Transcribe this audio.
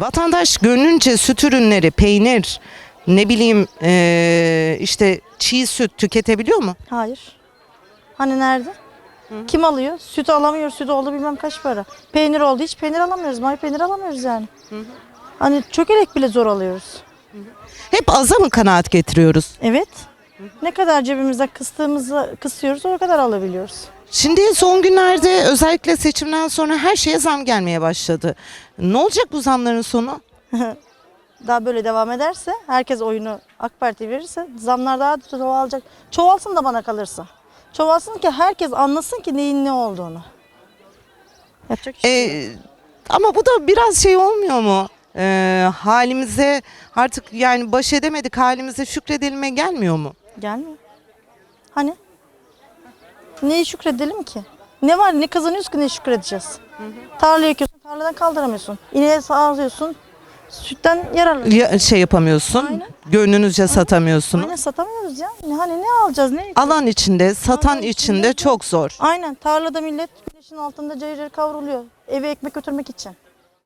Vatandaş gönlünce süt ürünleri, peynir, ne bileyim eee, işte çiğ süt tüketebiliyor mu? Hayır. Hani nerede? Kim alıyor? Sütü alamıyor. Sütü oldu bilmem kaç para. Peynir oldu. Hiç peynir alamıyoruz. May peynir alamıyoruz yani. Hani çökelek bile zor alıyoruz. Hep aza mı kanaat getiriyoruz? Evet. Ne kadar cebimizde kıstığımızı kısıyoruz o kadar alabiliyoruz. Şimdi son günlerde özellikle seçimden sonra her şeye zam gelmeye başladı. Ne olacak bu zamların sonu? Daha böyle devam ederse, herkes oyunu AK Parti verirse zamlar daha da çoğalacak. Çoğalsın da bana kalırsa. Çoğalsın ki herkes anlasın ki neyin ne olduğunu. Yapacak bir şey yok. Ee, ama bu da biraz şey olmuyor mu? Ee, halimize artık yani baş edemedik halimize şükredilme gelmiyor mu? Gelmiyor. Hani? Neyi şükredelim ki? Ne var ne kazanıyoruz ki ne şükredeceğiz? Tarla ekiyorsun, tarladan kaldıramıyorsun. İneğe sağlıyorsun, sütten yararlanıyorsun. Ya, şey yapamıyorsun, Aynen. gönlünüzce satamıyorsunuz. Aynen satamıyoruz ya. Hani ne alacağız, ne Alan içinde, satan Alan içinde içinde çok zor. Aynen tarlada millet güneşin altında cayır cayır kavruluyor. Eve ekmek götürmek için.